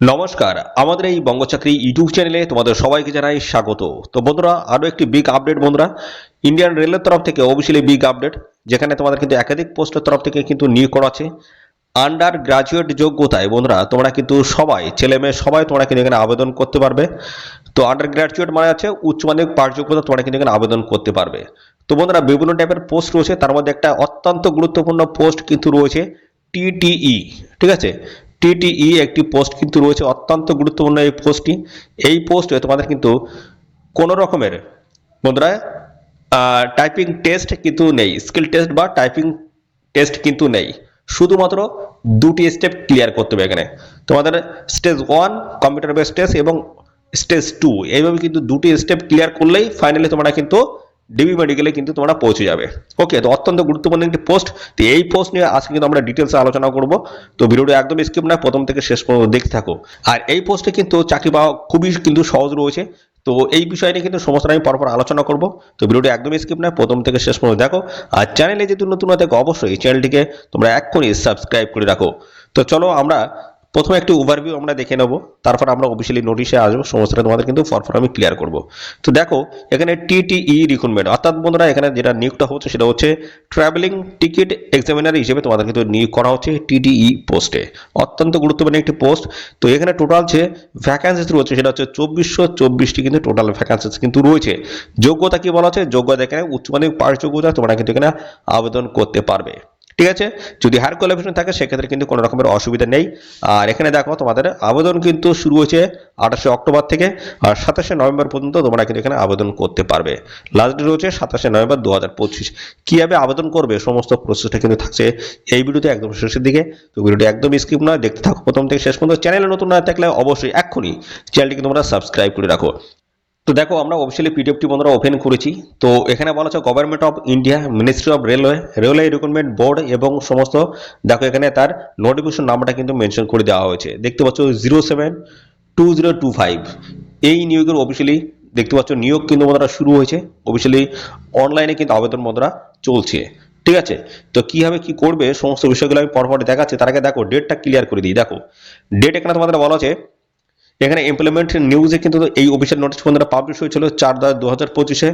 নমস্কার, আমাদের এই বঙ্গচাকরি ইউটিউব চ্যানেলে তোমাদের সবাইকে জানাই স্বাগত। তো বন্ধুরা, আরও একটি বিগ আপডেট বন্ধুরা ইন্ডিয়ান রেলের তরফ থেকে অফিসিয়ালি বিগ আপডেট যেখানে তোমাদের কিন্তু একাধিক পোস্টের তরফ থেকে কিন্তু নিয়োগ করা আছে। আন্ডার গ্রাজুয়েট যোগ্যতায় বন্ধুরা, তোমরা কিন্তু সবাই, ছেলে মেয়ে সবাই তোমরা কিন্তু এখানে আবেদন করতে পারবে। তো আন্ডার গ্রাজুয়েট মানে আছে উচ্চ মাধ্যমিক পাঠ যোগ্যতা তোমরা কিন্তু এখানে আবেদন করতে পারবে। তো বন্ধুরা, বিভিন্ন টাইপের পোস্ট রয়েছে, তার মধ্যে একটা অত্যন্ত গুরুত্বপূর্ণ পোস্ট কিন্তু রয়েছে টিটিই ঠিক আছে? টিটিই একটি পোস্ট কিন্তু রয়েছে, অত্যন্ত গুরুত্বপূর্ণ এই পোস্টটি এই পোস্টে তোমাদের কিন্তু কোনো রকমের বন্ধুরা টাইপিং টেস্ট কিন্তু নেই স্কিল টেস্ট বা টাইপিং টেস্ট কিন্তু নেই। শুধুমাত্র দুটি স্টেপ ক্লিয়ার করতে হবে এখানে। তোমাদের stage one computer base test এবং স্টেজ টু এইভাবে কিন্তু দুটি স্টেপ ক্লিয়ার করলেই ফাইনালি তোমরা কিন্তু ডিবি মেডিকেলে কিন্তু তোমরা পৌঁছে যাবে। ওকে তো অত্যন্ত গুরুত্বপূর্ণ একটি পোস্ট তো এই পোস্ট নিয়ে আজকে কিন্তু আমরা ডিটেলসে আলোচনা করব। তো ভিডিওটা একদম স্কিপ না, প্রথম থেকে শেষ পর্যন্ত দেখতে থাকো। আর এই পোস্টে কিন্তু চাকরি পাওয়া খুবই কিন্তু সহজ রয়েছে। তো এই বিষয় নিয়ে কিন্তু সমস্ত আমি পরপর আলোচনা করব। তো ভিডিওটা একদম স্কিপ না, প্রথম থেকে শেষ পর্যন্ত দেখো। আর চ্যানেলে যেহেতু নতুন হয়ে থাকো, অবশ্যই চ্যানেলটিকে তোমরা এক্ষুনি সাবস্ক্রাইব করে রাখো। তো চলো আমরা প্রথমে একটি ওভারভিউ আমরা দেখে নেব, তারপর আমরা অফিসিয়ালি নোটিশে আসব, সমস্তটা তোমাদের কিন্তু ফরফর আমি ক্লিয়ার করব। তো দেখো, এখানে টিটিই রিক্রুটমেন্ট অর্থাৎ বন্ধুরা, এখানে যেটা নিয়োগটা হচ্ছে সেটা হচ্ছে ট্রাভেলিং টিকিট এক্সামিনার হিসেবে তোমাদের কিন্তু নিয়োগ করা হচ্ছে টিটিই পোস্টে অত্যন্ত গুরুত্বপূর্ণ একটি পোস্ট তো এখানে টোটাল যে ভ্যাকান্সিস রয়েছে, সেটা হচ্ছে চব্বিশশো চব্বিশটি কিন্তু টোটাল ভ্যাকান্সিস কিন্তু রয়েছে। যোগ্যতা কি বলা হচ্ছে? যোগ্যতা এখানে উচ্চ মাধ্যমিক পাশ যোগ্যতা, তোমরা কিন্তু এখানে আবেদন করতে পারবে। ঠিক আছে? যদি হায়ার কোয়ালিফিকেশন থাকে, সেক্ষেত্রে কিন্তু কোনো রকমের অসুবিধা নেই। আর এখানে দেখো, তোমাদের আবেদন কিন্তু শুরু হয়েছে আঠাশে অক্টোবর থেকে, আর সাতাশে নভেম্বর পর্যন্ত তোমরা কিন্তু এখানে আবেদন করতে পারবে। লাস্ট ডেট রয়েছে সাতাশে নভেম্বর দু হাজার পঁচিশ। কীভাবে আবেদন করবে, সমস্ত প্রসেসটা কিন্তু থাকছে এই ভিডিওতে একদম শেষের দিকে। তো ভিডিওটি একদম স্কিপ নয় দেখতে থাকো প্রথম থেকে শেষ পর্যন্ত। চ্যানেলে নতুন না থাকলে অবশ্যই এক্ষুনি চ্যানেলটিকে তোমরা সাবস্ক্রাইব করে রাখো। তো দেখো, আমরা অফিসিয়ালি পিডিএফটি বন্ধুরা ওপেন করেছি। তো এখানে বলা হচ্ছে government of India ministry of railway railway recruitment board এবং সমস্ত, দেখো এখানে তার নোটিফিকেশন নাম্বারটা কিন্তু মেনশন করে দেওয়া হয়েছে। দেখতে পাচ্ছ zero seven two zero two five এই নিয়োগের অফিসিয়ালি দেখতে পাচ্ছ নিয়োগ কিন্তু বন্ধুরা শুরু হয়েছে। অফিসিয়ালি অনলাইনে কিন্তু আবেদন বন্ধুরা চলছে। ঠিক আছে? তো কীভাবে কি করবে, সমস্ত বিষয়গুলো আমি পরপর দেখাচ্ছি। তার আগে দেখো ডেটটা ক্লিয়ার করে দিই। দেখো ডেট এখানে তোমাদের বলা আছে এখানে এমপ্লয়মেন্ট নিউজে কিন্তু এই অফিসিয়াল নোটিশ বন্ধুরা পাবলিশ হয়েছিল চার দশ দু হাজার পঁচিশে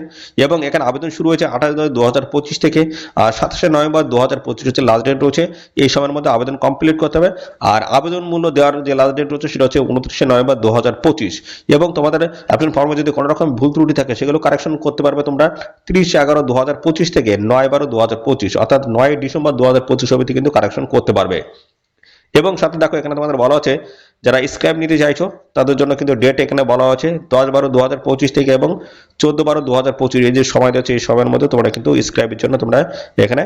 এবং এখানে আবেদন শুরু হয়েছে আঠাশ দশ দু হাজার পঁচিশ থেকে, আর সাতাশে নভেম্বর দু হাজার পঁচিশ হচ্ছে লাস্ট ডেট রয়েছে। এই সময়ের মধ্যে আবেদন কমপ্লিট করতে হবে। আর আবেদন মূল্য দেওয়ার যে লাস্ট ডেট রয়েছে সেটা হচ্ছে উনত্রিশে নভেম্বর দু হাজার পঁচিশ। এবং তোমাদের অ্যাপ্লিকেশন ফর্মে যদি কোনো রকম ভুল ত্রুটি থাকে, সেগুলো কারেকশন করতে পারবে তোমরা তিরিশ এগারো দু হাজার পঁচিশ থেকে নয় বারো দু হাজার পঁচিশ, অর্থাৎ নয় ডিসেম্বর দু হাজার পঁচিশ অবধি কিন্তু কারেকশন করতে পারবে। এবং সাথে দেখো এখানে তোমাদের বলা আছে, যারা স্ক্র্যাপ নিতে চাইছো, তাদের জন্য কিন্তু ডেট এখানে বলা আছে দশ বারো দু হাজার পঁচিশ থেকে এবং চোদ্দ বারো দু হাজার পঁচিশ। এই যে সময় দিচ্ছে এই সময়ের মধ্যে তোমরা কিন্তু স্ক্র্যাপের জন্য তোমরা এখানে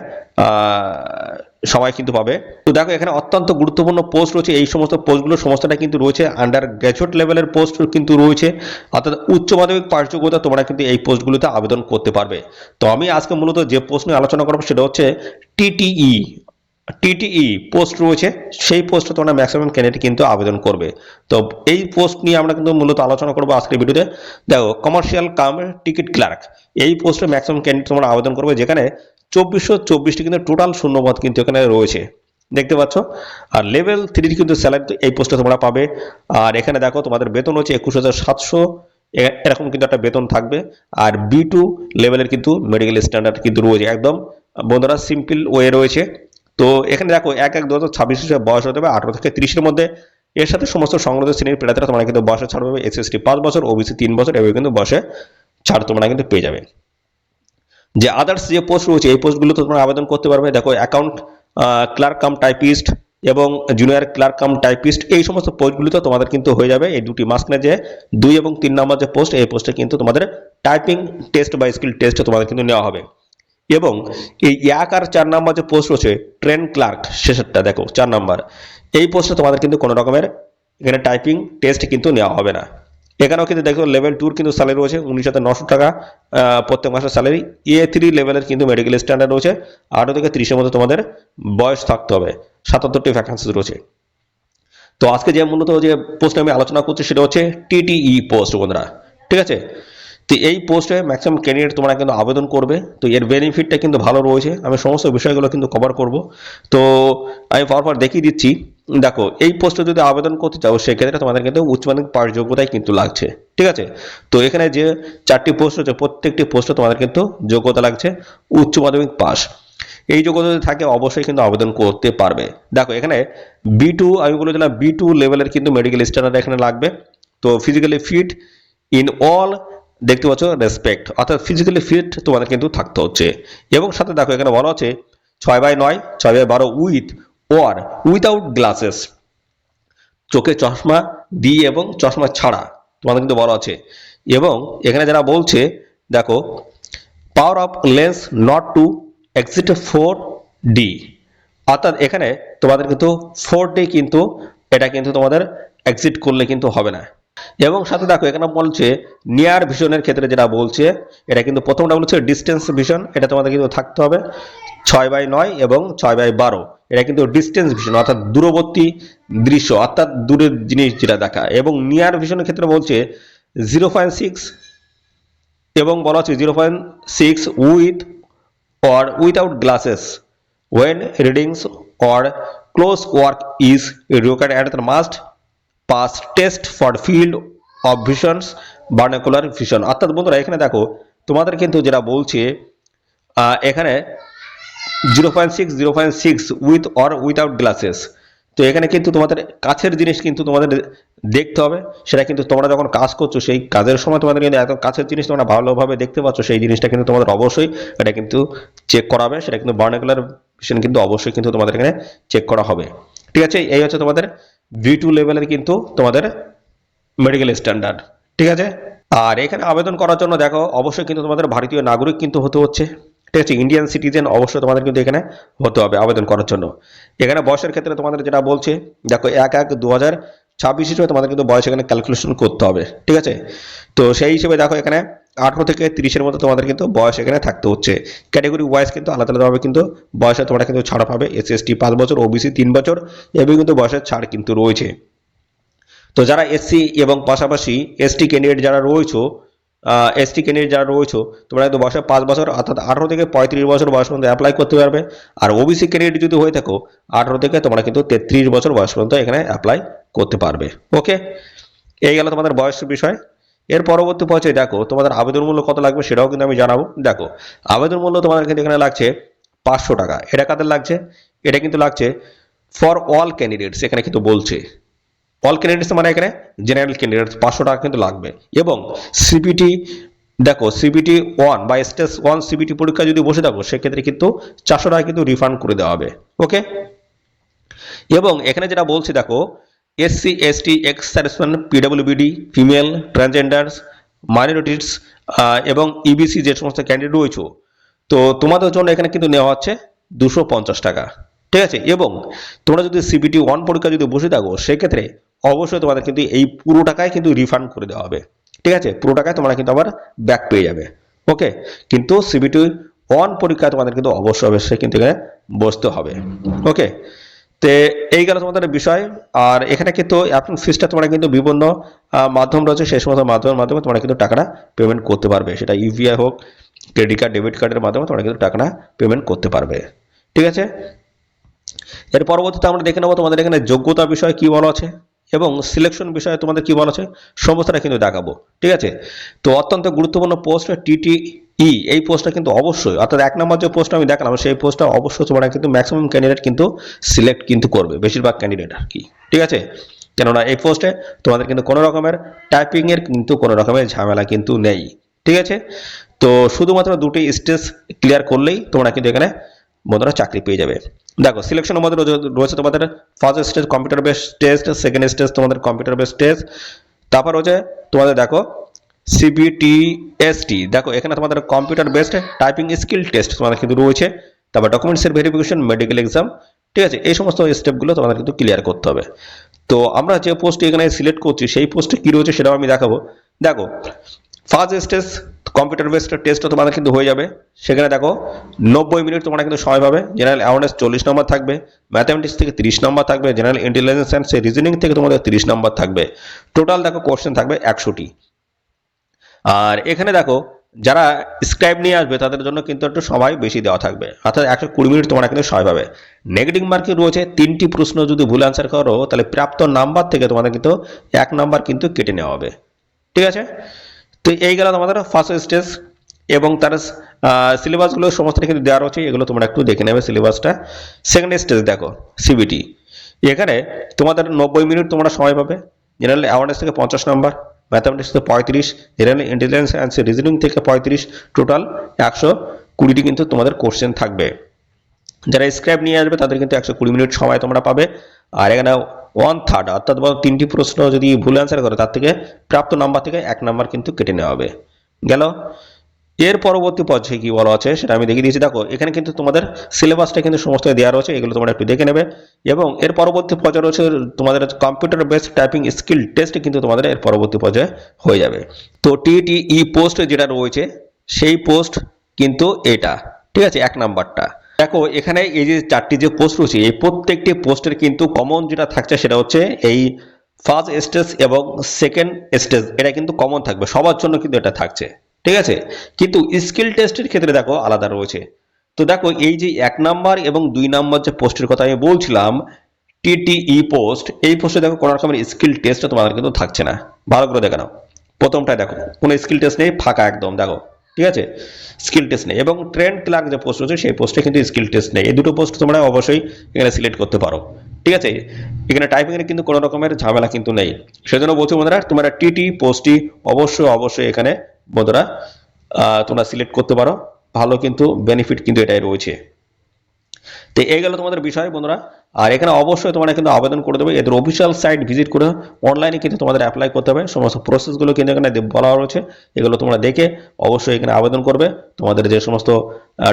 সময় কিন্তু পাবে। তো দেখো এখানে অত্যন্ত গুরুত্বপূর্ণ পোস্ট রয়েছে। এই সমস্ত পোস্টগুলো সমস্তটা কিন্তু রয়েছে আন্ডার গ্র্যাজুয়েট লেভেলের পোস্ট কিন্তু রয়েছে। অর্থাৎ উচ্চ মাধ্যমিক পাশ যোগ্যতা তোমরা কিন্তু এই পোস্টগুলোতে আবেদন করতে পারবে। তো আমি আজকে মূলত যে পোস্ট নিয়ে আলোচনা করব, সেটা হচ্ছে টিটিই টিটিই পোস্ট রয়েছে, সেই পোস্টে তোমরা ম্যাক্সিমাম ক্যান্ডিডেট কিন্তু আবেদন করবে। তো এই পোস্ট নিয়ে আমরা কিন্তু মূলত আলোচনা করব আজকের ভিডিওতে। দেখো কমার্শিয়াল কাম টিকিট ক্লার্ক এই পোস্টে ম্যাক্সিমাম ক্যান্ডিডেট তোমরা আবেদন করবে, যেখানে চব্বিশশো চব্বিশটি কিন্তু টোটাল শূন্যপদ কিন্তু এখানে রয়েছে। দেখতে পাচ্ছ? আর লেভেল থ্রির কিন্তু স্যালারি এই পোস্টে তোমরা পাবে। আর এখানে দেখো, তোমাদের বেতন হচ্ছে একুশ হাজার সাতশো। এরকম কিন্তু একটা বেতন থাকবে। আর বি টু লেভেলের কিন্তু মেডিকেল স্ট্যান্ডার্ড কিন্তু রয়েছে। একদম বন্ধুরা সিম্পল ওয়ে রয়েছে। তো এখানে দেখো এক এক দু হাজার ছাব্বিশ হিসেবে বয়স হতে হবে আঠারো থেকে তিরিশের মধ্যে। এর সাথে সমস্ত সংগ্রহ শ্রেণির প্রার্থীরা তোমরা কিন্তু বয়সে ছাড় পাবে এসএসটি পাঁচ বছর, ওবিসি তিন বছর, এভাবে কিন্তু বয়সে ছাড় তোমরা কিন্তু পেয়ে যাবে। যে আদার্স যে পোস্ট রয়েছে, এই পোস্টগুলো তোমরা আবেদন করতে পারবে। দেখো অ্যাকাউন্ট ক্লার্ক কাম টাইপিস্ট এবং জুনিয়র ক্লার্ক কাম টাইপিস্ট এই সমস্ত পোস্টগুলিতে তোমাদের কিন্তু হয়ে যাবে। এই দুটি মাঝখানে যে দুই এবং তিন নম্বর যে পোস্ট এই পোস্টে কিন্তু তোমাদের টাইপিং টেস্ট বা স্কিল টেস্ট তোমাদের কিন্তু নেওয়া হবে। এবং এই এক আর চার নাম্বার যে পোস্ট রয়েছে ট্রেন ক্লার্ক, শেষেরটা দেখো, চার নাম্বার। এই পোস্টে তোমাদের কিন্তু কোনো রকমের এখানে টাইপিং টেস্ট কিন্তু নেওয়া হবে না। এখানেও কিন্তু দেখো লেভেল টুর কিন্তু স্যালারি রয়েছে, উনিশ হাজার নশো টাকা প্রত্যেক মাসের স্যালারি এ থ্রি লেভেলের কিন্তু মেডিকেল স্ট্যান্ডার্ড রয়েছে আঠারো থেকে তিরিশের মধ্যে তোমাদের বয়স থাকতে হবে, সাতাত্তরটি ভ্যাকান্সি রয়েছে। তো আজকে যে মূলত যে পোস্ট আমি আলোচনা করছি, সেটা হচ্ছে টিটিই পোস্ট বন্ধুরা, ঠিক আছে? তো এই পোস্টে ম্যাক্সিমাম ক্যান্ডিডেট তোমরা কিন্তু আবেদন করবে। তো এর বেনিফিটটা কিন্তু ভালো রয়েছে। আমি সমস্ত বিষয়গুলো কিন্তু কভার করব। তো আমি পরপর দেখিয়ে দিচ্ছি। দেখো, এই পোস্টে যদি আবেদন করতে চাও, সেক্ষেত্রে তোমাদের কিন্তু উচ্চ মাধ্যমিক পাশ যোগ্যতাই কিন্তু লাগছে। ঠিক আছে? তো এখানে যে চারটি পোস্ট হচ্ছে প্রত্যেকটি পোস্টে তোমাদের কিন্তু যোগ্যতা লাগছে, উচ্চ মাধ্যমিক পাস এই যোগ্যতা যদি থাকে, অবশ্যই কিন্তু আবেদন করতে পারবে। দেখো, এখানে বি টু আমি বলে দিলাম বি টু লেভেলের কিন্তু মেডিকেল স্ট্যান্ডার্ড এখানে লাগবে। তো ফিজিক্যালি ফিট ইন অল দেখতে পাচ্ছ রেসপেক্ট অর্থাৎ ফিজিক্যালি ফিট তোমাদের কিন্তু থাকতে হচ্ছে। এবং সাথে দেখো এখানে বলা হচ্ছে ছয় বাই নয়, ছয় বাই বারো উইথ ওয়ার উইথাউট গ্লাসেস চোখে চশমা দিয়ে এবং চশমা ছাড়া, তোমাদের কিন্তু বলা আছে। এবং এখানে যারা বলছে, দেখো power of lens not to exceed four D অর্থাৎ এখানে তোমাদের কিন্তু ফোর ডি কিন্তু, এটা কিন্তু তোমাদের এক্সিট করলে কিন্তু হবে না। এবং সাথে দেখো, এখানে বলছে নিয়ার ভিশনের ক্ষেত্রে যেটা বলছে, এটা কিন্তু প্রথমটা বলছে ডিস্টেন্স ভিশন এটা তোমাদের কিন্তু থাকতে হবে ছয় বাই নয় এবং ছয় বাই বারো। এটা কিন্তু ডিস্টেন্স ভিশন অর্থাৎ দূরবর্তী দৃশ্য, অর্থাৎ দূরের জিনিস যেটা দেখা। এবং নিয়ার ভিশনের ক্ষেত্রে বলছে জিরো পয়েন্ট সিক্স এবং বলা হচ্ছে zero point six with or without glasses when readings or close work is required and the must test test field field of binocular vision. অর্থাৎ বন্ধুরা, এখানে দেখো, তোমাদের কিন্তু যেটা বলছে এখানে zero point six, zero point six with or without glasses. তো এখানে কিন্তু তোমাদের কাছের জিনিস কিন্তু তোমাদের দেখতে হবে, সেটা কিন্তু তোমরা যখন কাজ করছ, সেই কাজের সময় তোমাদের কিন্তু একদম কাছের জিনিস তোমরা ভালোভাবে দেখতে পাচ্ছ, সেই জিনিসটা কিন্তু তোমাদের অবশ্যই এটা কিন্তু চেক করা হবে, সেটা কিন্তু বার্নাকুলার ভিশন কিন্তু অবশ্যই কিন্তু তোমাদের এখানে চেক করা হবে। ঠিক আছে, এই হচ্ছে তোমাদের ভি টু লেভেলের কিন্তু তোমাদের মেডিকেল স্ট্যান্ডার্ড ঠিক আছে? আর এখানে আবেদন করার জন্য দেখো, অবশ্যই কিন্তু তোমাদের ভারতীয় নাগরিক কিন্তু হতে হচ্ছে, ঠিক আছে? ইন্ডিয়ান সিটিজেন অবশ্যই তোমাদের কিন্তু এখানে হতে হবে আবেদন করার জন্য। এখানে বয়সের ক্ষেত্রে তোমাদের যেটা বলছে, দেখো এক এক দু হাজার ছাব্বিশ হিসেবে তোমাদের কিন্তু বয়স এখানে ক্যালকুলেশন করতে হবে, ঠিক আছে? তো সেই হিসেবে দেখো এখানে আঠারো থেকে তিরিশের মধ্যে তোমাদের কিন্তু বয়স এখানে থাকতে হচ্ছে। ক্যাটাগরি ওয়াইজ কিন্তু আলাদা আলাদাভাবে কিন্তু বয়সে তোমরা কিন্তু ছাড় পাবে এস এস টি পাঁচ বছর ওবিসি তিন বছর এবং কিন্তু বয়সের ছাড় কিন্তু রয়েছে। তো যারা এসসি এবং পাশাপাশি এসটি ক্যান্ডিডেট যারা রয়েছো এসটি ক্যান্ডিডেট যারা রয়েছো, তোমরা কিন্তু বয়সে পাঁচ বছর অর্থাৎ আঠারো থেকে পঁয়ত্রিশ বছর বয়স পর্যন্ত অ্যাপ্লাই করতে পারবে। আর ওবিসি ক্যান্ডিডেট যদি হয়ে থাকো, আঠারো থেকে তোমরা কিন্তু তেত্রিশ বছর বয়স পর্যন্ত এখানে অ্যাপ্লাই করতে পারবে। ওকে এই গেল তোমাদের বয়সের বিষয়। এর পরবর্তী পর্যায়ে দেখো, তোমাদের আবেদন মূল্য কত লাগবে সেটাও কিন্তু আমি জানাব। দেখো, আবেদন মূল্য তোমাদের কিন্তু এখানে লাগছে পাঁচশো টাকা। এটা কাদের লাগছে? এটা কিন্তু লাগছে ফর অল ক্যান্ডিডেটস এখানে কিন্তু বলছে। অল ক্যান্ডিডেটস মানে এখানে জেনারেল ক্যান্ডিডেটস পাঁচশো টাকা কিন্তু লাগবে। এবং সিপিটি দেখো সিবিটি ওয়ান বা স্টেজ ওয়ান সিবিটি পরীক্ষা যদি বসে থাকো, সেক্ষেত্রে কিন্তু চারশো টাকা কিন্তু রিফান্ড করে দেওয়া হবে। ওকে এবং এখানে যেটা বলছি, দেখো SC ST ex serviceman PWBD female transgenders minorities এবং ইবিসি যে সমস্ত ক্যান্ডিডেট রয়েছে, তো তোমাদের জন্য এখানে কিন্তু নেওয়া হচ্ছে দুশো পঞ্চাশ টাকা। ঠিক আছে? এবং তোমরা যদি সিবিটি ওয়ান পরীক্ষা যদি বসে থাকো, সেক্ষেত্রে অবশ্যই তোমাদের কিন্তু এই পুরো টাকায় কিন্তু রিফান্ড করে দেওয়া হবে। ঠিক আছে? পুরো টাকায় তোমরা কিন্তু আবার ব্যাক পেয়ে যাবে। ওকে? কিন্তু সিবিটি ওয়ান পরীক্ষা তোমাদের কিন্তু অবশ্যই অবশ্যই কিন্তু এখানে বসতে হবে। ওকে? তে এই গেল তোমাদের বিষয়। আর এখানে কিন্তু অ্যাপ্লিং ফিসটা তোমরা কিন্তু বিভিন্ন মাধ্যম রয়েছে, সেই সমস্ত মাধ্যমের মাধ্যমে তোমরা কিন্তু টাকাটা পেমেন্ট করতে পারবে। সেটা ইউপিআই হোক ক্রেডিট কার্ড ডেবিট কার্ডের মাধ্যমে তোমরা কিন্তু টাকাটা পেমেন্ট করতে পারবে। ঠিক আছে? এর পরবর্তীতে আমরা দেখে নেব তোমাদের এখানে যোগ্যতা বিষয়ে কি বলা আছে এবং সিলেকশন বিষয়ে তোমাদের কি বলা আছে, সমস্তটা কিন্তু দেখাবো। ঠিক আছে? তো অত্যন্ত গুরুত্বপূর্ণ পোস্ট টিটিই এই পোস্টটা কিন্তু অবশ্যই। অর্থাৎ এক নম্বর যে পোস্ট আমি দেখালাম, সেই পোস্টটা অবশ্যই তোমরা কিন্তু ম্যাক্সিমাম ক্যান্ডিডেট কিন্তু সিলেক্ট কিন্তু করবে, বেশিরভাগ ক্যান্ডিডেট আর কি। ঠিক আছে? কেননা এই পোস্টে তোমাদের কিন্তু কোনো রকমের টাইপিং এর কিন্তু কোনো রকমের ঝামেলা কিন্তু নেই। ঠিক আছে? তো শুধুমাত্র দুটি স্টেজ ক্লিয়ার করলেই তোমরা কিন্তু এখানে বন্ধুরা চাকরি পেয়ে যাবে। দেখো সিলেকশনের মধ্যে রয়েছে- তোমাদের first stage computer base test second stage তোমাদের কম্পিউটার বেস টেস্ট তারপর রয়েছে তোমাদের দেখো সিবিটিএসটি দেখো, এখানে তোমাদের computer based typing skill test তোমাদের কিন্তু রয়েছে। তারপর ডকুমেন্টসের ভেরিফিকেশন মেডিকেল এক্সাম ঠিক আছে? এই সমস্ত স্টেপগুলো তোমাদের কিন্তু ক্লিয়ার করতে হবে। তো আমরা যে পোস্ট এখানে সিলেক্ট করছি, সেই পোস্টে কী রয়েছে সেটাও আমি দেখাবো। দেখো ফার্স্ট স্টেজ কম্পিউটার বেসড টেস্টও তোমাদের কিন্তু হয়ে যাবে। সেখানে দেখো, নব্বই মিনিট তোমরা কিন্তু সময় পাবে। জেনারেল অ্যাওয়ারনেস চল্লিশ নম্বর থাকবে। ম্যাথামেটিক্স থেকে তিরিশ নম্বর থাকবে। জেনারেল ইন্টেলিজেন্স অ্যান্ড রিজনিং থেকে তোমাদের তিরিশ নম্বর থাকবে। টোটাল দেখো কোশ্চেন থাকবে একশোটি। আর এখানে দেখো, যারা স্ক্রাইব নিয়ে আসবে, তাদের জন্য কিন্তু একটু সময় বেশি দেওয়া থাকবে। অর্থাৎ একশো কুড়ি মিনিট তোমরা কিন্তু সময় পাবে। নেগেটিভ মার্কিং রয়েছে তিনটি প্রশ্ন যদি ভুল অ্যান্সার করো, তাহলে প্রাপ্ত নাম্বার থেকে তোমাদের কিন্তু এক নাম্বার কিন্তু কেটে নেওয়া হবে। ঠিক আছে? তো এই গেল তোমাদের ফার্স্ট স্টেজ এবং তার সিলেবাসগুলো সমস্ত কিন্তু দেওয়া রয়েছে, এগুলো তোমরা একটু দেখে নেবে সিলেবাসটা সেকেন্ড স্টেজ দেখো সিবিটি এখানে তোমাদের নব্বই মিনিট তোমরা সময় পাবে। জেনারেল অ্যাওয়ারনেস থেকে পঞ্চাশ নাম্বার ম্যাথামেটিক্স থেকে পঁয়ত্রিশ জেনারেল ইন্টেলিজেন্স অ্যান্ড রিজনিং থেকে পঁয়ত্রিশ টোটাল একশো কুড়িটি কিন্তু তোমাদের কোশ্চেন থাকবে। যারা স্ক্র্যাপ নিয়ে আসবে, তাদের কিন্তু একশো কুড়ি মিনিট সময় তোমরা পাবে। আর এখানে ওয়ান থার্ড অর্থাৎ তিনটি প্রশ্ন যদি ভুল অ্যান্সার করে, তার থেকে প্রাপ্ত নাম্বার থেকে এক নাম্বার কিন্তু কেটে নেওয়া হবে। গেল। এর পরবর্তী পর্যায়ে কি বলা আছে সেটা আমি দেখিয়ে দিয়েছি। দেখো, এখানে কিন্তু তোমাদের সিলেবাসটা কিন্তু সমস্ত দেওয়া রয়েছে, এগুলো তোমরা একটু দেখে নেবে। এবং এর পরবর্তী পর্যায়ে রয়েছে, তোমাদের computer based typing skill test কিন্তু তোমাদের এর পরবর্তী পর্যায়ে হয়ে যাবে। তো টিটিই পোস্ট যেটা রয়েছে, সেই পোস্ট কিন্তু এটা। ঠিক আছে? এক নাম্বারটা। দেখো, এখানে এই যে চারটি যে পোস্ট রয়েছে, এই প্রত্যেকটি পোস্টের কিন্তু কমন যেটা থাকছে, সেটা হচ্ছে এই ফার্স্ট স্টেজ এবং সেকেন্ড স্টেজ এটা কিন্তু কমন থাকবে। সবার জন্য কিন্তু এটা থাকছে। ঠিক আছে? কিন্তু স্কিল টেস্টের ক্ষেত্রে দেখো আলাদা রয়েছে। তো দেখো এই যে এক নাম্বার এবং দুই নাম্বার যে পোস্টের কথা আমি বলছিলাম টিটিই পোস্ট এই পোস্টে দেখো কোনো রকমের স্কিল টেস্ট তোমাদের কিন্তু থাকছে না। ভালো করে দেখে নাও। প্রথমটায় দেখো, কোনো স্কিল টেস্ট নেই, ফাঁকা একদম, দেখো। ঠিক আছে? স্কিল টেস্ট নেই এবং ট্রেন্ড ক্লার্ক যে পোস্ট রয়েছে, সেই পোস্টে কিন্তু স্কিল টেস্ট নেই। এই দুটো পোস্ট তোমরা অবশ্যই এখানে সিলেক্ট করতে পারো। ঠিক আছে? এখানে টাইপিং এর কিন্তু কোনো রকমের ঝামেলা কিন্তু নেই। সেজন্য বলছি বন্ধুরা, তোমরা টিটি পোস্টটি অবশ্যই অবশ্যই এখানে বন্ধুরা তোমরা সিলেক্ট করতে পারো। ভালো কিন্তু বেনিফিট কিন্তু এটাই রয়েছে। তো এই গেল তোমাদের বিষয় বন্ধুরা। আর এখানে অবশ্যই তোমরা কিন্তু আবেদন করে দেবে। এদের অফিসিয়াল সাইট ভিজিট করে অনলাইনে কিন্তু তোমাদের অ্যাপ্লাই করতে হবে। সমস্ত প্রসেসগুলো কিন্তু এখানে বলা রয়েছে। এগুলো তোমরা দেখে অবশ্যই এখানে আবেদন করবে। তোমাদের যে সমস্ত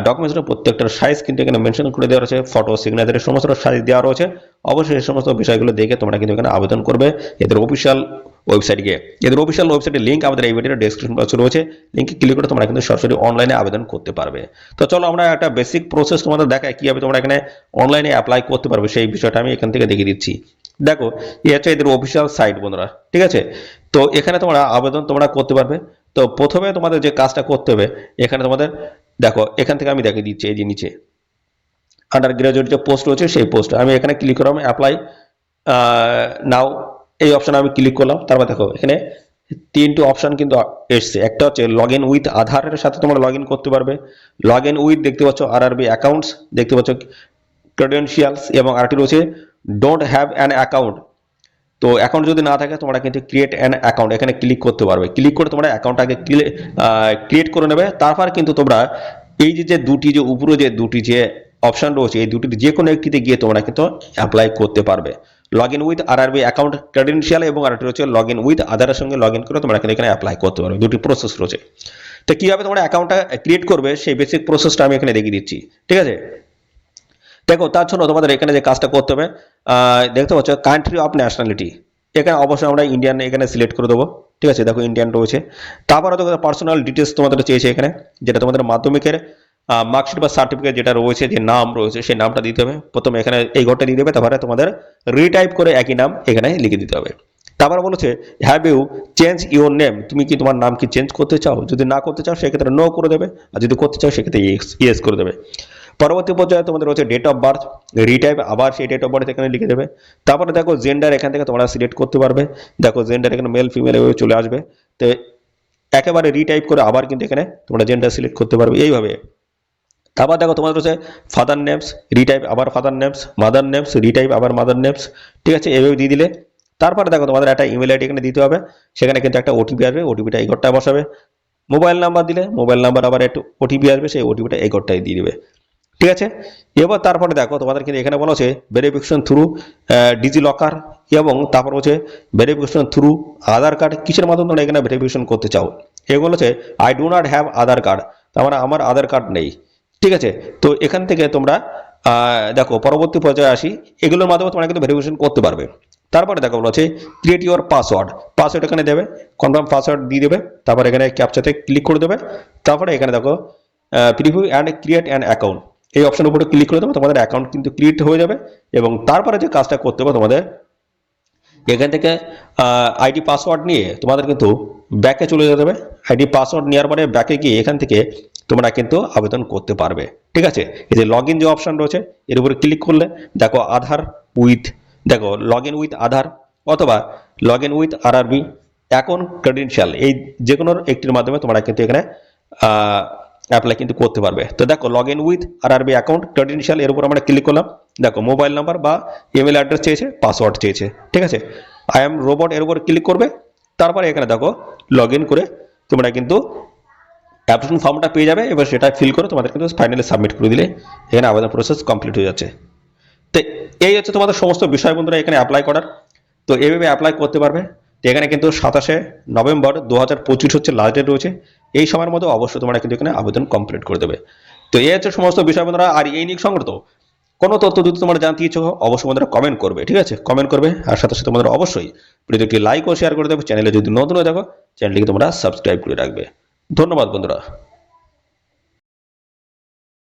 ডকুমেন্টস প্রত্যেকটার সাইজ কিন্তু এখানে মেনশন করে দেওয়া রয়েছে। ফটো সিগনেচারের সমস্ত সাইজ দেওয়া রয়েছে। অবশ্যই এই সমস্ত বিষয়গুলো দেখে তোমরা কিন্তু এখানে আবেদন করবে। এদের অফিসিয়াল ওয়েবসাইট গিয়ে এদের অফিসিয়াল ওয়েবসাইটের লিঙ্ক আমাদের এই ভিডিওর ডেসক্রিপশন বক্সে রয়েছে। লিঙ্কে ক্লিক করে তোমরা কিন্তু সরাসরি অনলাইনে আবেদন করতে পারবে। তো চলো আমরা একটা বেসিক প্রসেস তোমাদের দেখাই কীভাবে তোমরা এখানে অনলাইনে অ্যাপ্লাই করতে পারবে, সেই বিষয়টা আমি এখান থেকে দেখিয়ে দিচ্ছি। দেখো, এই হচ্ছে এদের অফিসিয়াল সাইট বন্ধুরা, ঠিক আছে? তো এখানে তোমরা আবেদন তোমরা করতে পারবে। তো প্রথমে তোমাদের যে কাজটা করতে হবে, এখানে তোমাদের, দেখো, এখান থেকে আমি দেখিয়ে দিচ্ছি, এই যে নিচে। আন্ডার গ্রাজুয়েট যে পোস্ট রয়েছে, সেই পোস্ট আমি এখানে ক্লিক করলাম অ্যাপ্লাই নাও এই অপশনে আমি ক্লিক করলাম, তারপর দেখো এখানে তিনটি অপশন কিন্তু এসছে। একটা হচ্ছে লগ ইন উইথ আধারের সাথে তোমরা লগ ইন করতে পারবে। লগ ইন উইথ দেখতে পাচ্ছ আর আরবি অ্যাকাউন্টস দেখতে পাচ্ছ ক্রেডেন্সিয়ালস এবং আরেকটি রয়েছে ডোন্ট হ্যাভ অ্যান অ্যাকাউন্ট তো অ্যাকাউন্ট যদি না থাকে, তোমরা কিন্তু ক্রিয়েট অ্যান অ্যাকাউন্ট এখানে ক্লিক করতে পারবে। ক্লিক করে তোমরা অ্যাকাউন্ট অ্যাকাউন্টটাকে ক্রিয়েট করে নেবে। তারপর কিন্তু তোমরা এই যে যে দুটি যে উপরে যে দুটি যে অপশন রয়েছে, এই দুটির যে কোনো একটিতে গিয়ে তোমরা কিন্তু অ্যাপ্লাই করতে পারবে। লগ ইন উইথ আর আরবি অ্যাকাউন্ট ক্রেডেন্সিয়াল এবং আরেকটি রয়েছে লগ ইন উইথ আধারের সঙ্গে লগ ইন করে তোমরা কিন্তু এখানে অ্যাপ্লাই করতে পারবে। দুটি প্রসেস রয়েছে। তো কীভাবে তোমরা অ্যাকাউন্টটা ক্রিয়েট করবে, সেই বেসিক প্রসেসটা আমি এখানে দেখিয়ে দিচ্ছি। ঠিক আছে? দেখো, তার জন্য তোমাদের এখানে যে কাজটা করতে হবে দেখতে পাচ্ছ কান্ট্রি অফ ন্যাশনালিটি এখানে অবশ্যই আমরা ইন্ডিয়ান এখানে সিলেক্ট করে দেবো। ঠিক আছে? দেখো ইন্ডিয়ান রয়েছে। তারপরে তোমাদের পার্সোনাল ডিটেলস তোমাদের চেয়েছে এখানে, যেটা তোমাদের মাধ্যমিকের মার্কশিট বা সার্টিফিকেট যেটা রয়েছে, যে নাম রয়েছে, সেই নামটা দিতে হবে। প্রথমে এখানে এই ঘরটা দিয়ে দেবে, তারপরে তোমাদের রিটাইপ করে একই নাম এখানে লিখে দিতে হবে। তারপরে বলেছে have you change your name তুমি কি তোমার নাম কি চেঞ্জ করতে চাও? যদি না করতে চাও, সেক্ষেত্রে নো করে দেবে। আর যদি করতে চাও, সেক্ষেত্রে ইয়েস করে দেবে। পরবর্তী পর্যায়ে তোমাদের রয়েছে ডেট অফ বার্থ রিটাইপ আবার সেই ডেট অফ বার্থ এখানে লিখে দেবে। তারপরে দেখো জেন্ডার এখান থেকে তোমরা সিলেক্ট করতে পারবে। দেখো জেন্ডার এখানে মেল ফিমেল এভাবে চলে আসবে। তো একেবারে রিটাইপ করে আবার কিন্তু এখানে তোমরা জেন্ডার সিলেক্ট করতে পারবে। এইভাবে। তারপর দেখো তোমাদের রয়েছে ফাদার নেমস রিটাইপ আবার father names mother names retype আবার মাদার নেমস ঠিক আছে? এভাবে দিয়ে দিলে। তারপরে দেখো তোমাদের একটা ইমেল আইডি এখানে দিতে হবে। সেখানে কিন্তু একটা ওটিপি আসবে ওটিপিটা এই ঘরটায় বসাবে। মোবাইল নাম্বার দিলে মোবাইল নাম্বার আবার একটু ওটিপি আসবে, সেই ওটিপিটা এই ঘরটায় দিয়ে দিবে। ঠিক আছে? এবার তারপরে দেখো, তোমাদের কিন্তু এখানে বলা হচ্ছে ভেরিফিকেশন থ্রু ডিজি লকার এবং তারপর হচ্ছে ভেরিফিকেশন থ্রু আধার কার্ড। কিসের মাধ্যমে তোমরা এখানে ভেরিফিকেশন করতে চাও? এগুলো হচ্ছে I do not have Aadhaar card. তার মানে আমার আধার কার্ড নেই। ঠিক আছে? তো এখান থেকে তোমরা দেখো, পরবর্তী পর্যায়ে আসি। এগুলোর মাধ্যমে তোমরা কিন্তু ভেরিফিকেশন করতে পারবে। তারপরে দেখো বলা হচ্ছে ক্রিয়েট ইউর পাসওয়ার্ড পাসওয়ার্ড এখানে দেবে কনফার্ম পাসওয়ার্ড দিয়ে দেবে, তারপর এখানে ক্যাপচাতে ক্লিক করে দেবে। তারপরে এখানে দেখো preview and create an account এই অপশনের উপরে ক্লিক করে দেবে, তোমাদের অ্যাকাউন্ট কিন্তু ক্রিয়েট হয়ে যাবে। এবং তারপরে যে কাজটা করতে হবে তোমাদের, এখান থেকে আইডি পাসওয়ার্ড নিয়ে তোমাদের কিন্তু ব্যাকে চলে যেতে হবে। আইডি পাসওয়ার্ড নেওয়ার পরে ব্যাকে গিয়ে এখান থেকে তোমরা কিন্তু আবেদন করতে পারবে। ঠিক আছে? এই যে লগ ইন যে অপশন রয়েছে, এর উপরে ক্লিক করলে দেখো আধার উইথ দেখো লগ ইন উইথ আধার অথবা log in with R RRB account credential এই যে কোনো একটির মাধ্যমে তোমরা কিন্তু এখানে অ্যাপ্লাই কিন্তু করতে পারবে। তো দেখো log in with RRB account credential এর উপর আমরা ক্লিক করলাম। দেখো মোবাইল নাম্বার বা ইমেল অ্যাড্রেস চেয়েছে পাসওয়ার্ড চেয়েছে। ঠিক আছে? আই এম রোবট এর উপর ক্লিক করবে। তারপরে এখানে দেখো লগ ইন করে তোমরা কিন্তু অ্যাপ্লিকেশন ফর্মটা পেয়ে যাবে এবার সেটা ফিল করে তোমাদের কিন্তু ফাইনালি সাবমিট করে দিলে এখানে আবেদন প্রসেস কমপ্লিট হয়ে যাচ্ছে। তো এই হচ্ছে তোমাদের সমস্ত বিষয় বন্ধুরা এখানে অ্যাপ্লাই করার। তো এইভাবে অ্যাপ্লাই করতে পারবে। তো এখানে কিন্তু সাতাশে নভেম্বর দু হাজার পঁচিশ হচ্ছে লাস্ট ডেট রয়েছে। এই সময়ের মধ্যে অবশ্যই তোমরা কিন্তু এখানে আবেদন কমপ্লিট করে দেবে। তো এই হচ্ছে সমস্ত বিষয় বন্ধুরা আর এই নিয়ে সংক্রান্ত কোনো তথ্য যদি তোমরা জানতে ইচ্ছুক হও, অবশ্যই বন্ধুরা কমেন্ট করবে ঠিক আছে? কমেন্ট করবে আর সাথে সাথে তোমাদের অবশ্যই ভিডিওটি লাইক ও শেয়ার করে দেবে। চ্যানেলে যদি নতুন হয়ে থাকো চ্যানেলটিকে তোমরা সাবস্ক্রাইব করে রাখবে। ধন্যবাদ বন্ধুরা।